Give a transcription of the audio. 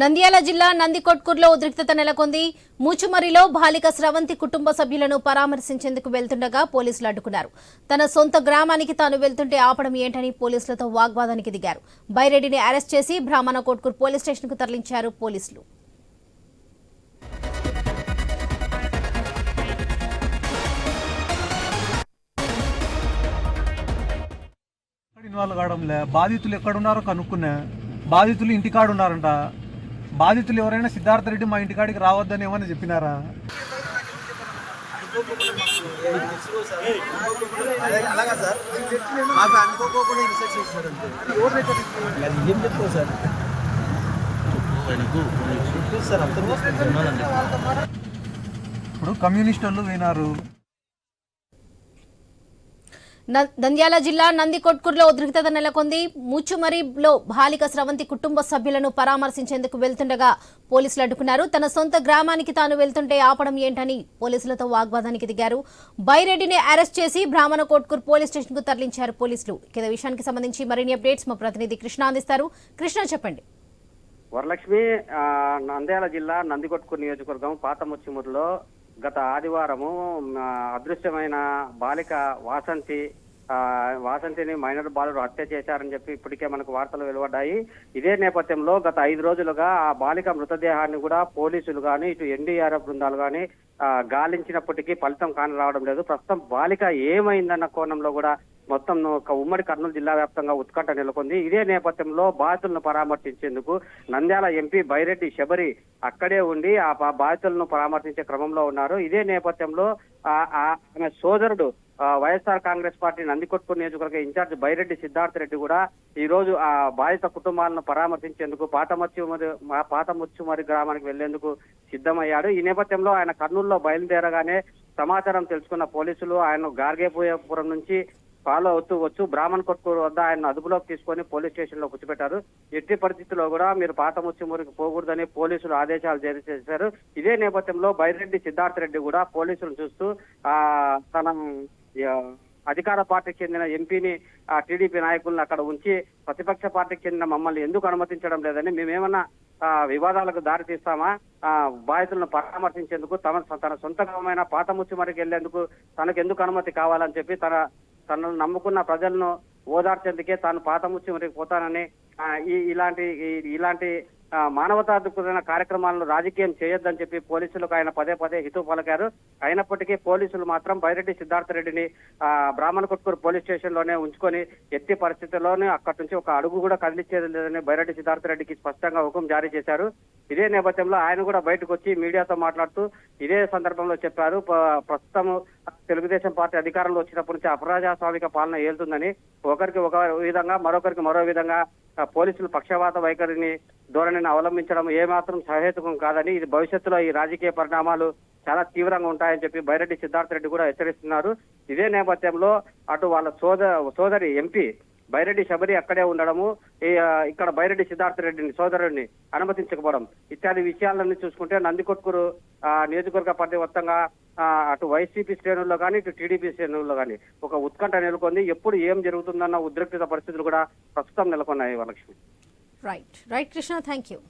నంద్యాల జిల్లా నందికొట్కూరులో ఉద్రిక్తత నెలకొంది. మూచుమరిలో బాలిక స్రవంతి కుటుంబ సభ్యులను పరామర్శించేందుకు వెళ్తుండగా పోలీసులు అడ్డుకున్నారు. తన సొంత గ్రామానికి తాను వెళ్తుంటే ఆపడం ఏంటని పోలీసులతో వాగ్వాదానికి దిగారు. బైరెడ్డిని అరెస్ట్ చేసి బ్రాహ్మణ కోట్కూరు పోలీస్ స్టేషన్కు తరలించారు పోలీసులు. బాధితులు ఎక్కడున్నారో కనుక్కున్నా బాధితులు ఇంటికాడ ఉన్నారంట బాధితులు ఎవరైనా సిద్ధార్థ రెడ్డి మా ఇంటికాడికి రావద్దని ఏమని చెప్పినారా? అలాగా సార్ మాకు అనుకోకుండా ఏం చెప్తావు సార్ ఇప్పుడు కమ్యూనిస్ట్ వాళ్ళు వినారు నంద్యాల జిల్లా నందికొట్కూరులో ఉద్రిక్తత నెలకొంది. ముచ్చుమరిలో బాలిక స్రవంతి కుటుంబ సభ్యులను పరామర్శించేందుకు వెళ్తుండగా పోలీసులు అడ్డుకున్నారు. తన సొంత గ్రామానికి తాను వెళ్తుంటే ఆపడం ఏంటని పోలీసులతో వాగ్వాదానికి దిగారు. బైరెడ్డిని అరెస్ట్ చేసి బ్రాహ్మణ కోట్కూరు పోలీస్ స్టేషన్కు తరలించారు పోలీసులు. కింద విషయానికి సంబంధించి మరిన్ని అప్డేట్స్ మా ప్రతినిధి కృష్ణ అందిస్తారు. కృష్ణ చెప్పండి. వరలక్ష్మి నంద్యాల జిల్లా నందికొట్కూరు నియోజకవర్గం పాత పాతముచ్చిమూరులో గత ఆదివారము అదృశ్యమైన బాలిక వాసంతి వాసంతిని మైనర్ బాలుడు హత్య చేశారని చెప్పి ఇప్పటికే మనకు వార్తలు వెలువడ్డాయి. ఇదే నేపథ్యంలో గత ఐదు రోజులుగా ఆ బాలిక మృతదేహాన్ని కూడా పోలీసులు గాని ఇటు ఎన్డీఆర్ఎఫ్ బృందాలు గాని గాలించినప్పటికీ ఫలితం కాని రావడం లేదు. ప్రస్తుతం బాలిక ఏమైందన్న కోణంలో కూడా మొత్తం ఒక ఉమ్మడి కర్నూలు జిల్లా వ్యాప్తంగా ఉత్కంఠ నెలకొంది. ఇదే నేపథ్యంలో బాధితులను పరామర్శించేందుకు నంద్యాల ఎంపీ బైరెడ్డి శబరి అక్కడే ఉండి ఆ బాధితులను పరామర్శించే క్రమంలో ఉన్నారు. ఇదే నేపథ్యంలో ఆ- ఆమె సోదరుడు వైఎస్ఆర్ కాంగ్రెస్ పార్టీ నందికొట్పూర్ నియోజకవర్గ ఇన్ఛార్జ్ బైరెడ్డి సిద్ధార్థ రెడ్డి కూడా ఈ రోజు ఆ బాధిత కుటుంబాలను పరామర్శించేందుకు పాతమచ్చుమరి మా పాతముచ్చుమరి గ్రామానికి వెళ్ళేందుకు సిద్ధమయ్యాడు. ఈ నేపథ్యంలో ఆయన కర్నూలులో బయలుదేరగానే సమాచారం తెలుసుకున్న పోలీసులు ఆయన గార్గేపురం నుంచి ఫాలో అవుతూ వచ్చు. బ్రాహ్మణ్ కొట్కూరు వద్ద ఆయన అదుపులోకి తీసుకొని పోలీస్ స్టేషన్లో కూర్చోబెట్టారు. ఎట్టి పరిస్థితుల్లో కూడా మీరు పాత ముచ్చిమూరికి పోకూడదని పోలీసులు ఆదేశాలు జారీ చేశారు. ఇదే నేపథ్యంలో బైరెడ్డి సిద్ధార్థ రెడ్డి కూడా పోలీసులను చూస్తూ ఆ తన అధికార పార్టీకి చెందిన ఎంపీని టీడీపీ నాయకులను అక్కడ ఉంచి ప్రతిపక్ష పార్టీకి చెందిన మమ్మల్ని ఎందుకు అనుమతించడం లేదని మేమేమన్నా వివాదాలకు దారి తీస్తామా? బాధితులను పరామర్శించేందుకు తమ తన సొంత గ్రామమైన ముచ్చి మరికి వెళ్ళేందుకు తనకు ఎందుకు అనుమతి కావాలని చెప్పి తన తనను నమ్ముకున్న ప్రజలను ఓదార్చేందుకే తాను పాత ముచ్చిమరికి పోతానని ఈ ఇలాంటి ఇలాంటి మానవతా దృక్పథమైన కార్యక్రమాలను రాజకీయం చేయొద్దని చెప్పి పోలీసులకు ఆయన పదే పదే హితవు పలికారు. అయినప్పటికీ పోలీసులు మాత్రం బైరెడ్డి సిద్ధార్థ రెడ్డిని ఆ, బ్రాహ్మణ కొట్కూరు పోలీస్ స్టేషన్లోనే ఉంచుకొని ఎత్తి పరిస్థితుల్లోనే అక్కడి నుంచి ఒక అడుగు కూడా కదిలించేది లేదని బైరెడ్డి సిద్ధార్థ రెడ్డికి స్పష్టంగా హుకుం జారీ చేశారు. ఇదే నేపథ్యంలో ఆయన కూడా బయటకు వచ్చి మీడియాతో మాట్లాడుతూ ఇదే సందర్భంలో చెప్పారు. ప్రస్తుతం తెలుగుదేశం పార్టీ అధికారంలో వచ్చినప్పటి నుంచి అప్రజాస్వామిక పాలన ఏలుతుందని ఒకరికి ఒక విధంగా మరొకరికి మరో విధంగా పోలీసులు పక్షవాత వైఖరిని ధోరణిని అవలంబించడం ఏమాత్రం సహేతుకం కాదని ఇది భవిష్యత్తులో ఈ రాజకీయ పరిణామాలు చాలా తీవ్రంగా ఉంటాయని చెప్పి బైరెడ్డి సిద్ధార్థ రెడ్డి కూడా హెచ్చరిస్తున్నారు. ఇదే నేపథ్యంలో అటు వాళ్ళ సోద సోదరి ఎంపీ బైరెడ్డి శబరి అక్కడే ఉండడము ఇక్కడ బైరెడ్డి సిద్ధార్థ రెడ్డిని సోదరుడిని అనుమతించకపోవడం ఇత్యాది విషయాలన్నీ చూసుకుంటే నందికొట్కూరు ఆ, నియోజకవర్గ పరిధి అటు వైసీపీ శ్రేణుల్లో కానీ ఇటు టీడీపీ శ్రేణుల్లో కానీ ఒక ఉత్కంఠ నెలకొంది. ఎప్పుడు ఏం జరుగుతుందన్న ఉద్రిక్తత పరిస్థితులు కూడా ప్రస్తుతం నెలకొన్నాయి Varalakshmi. Right, right Krishna, thank you.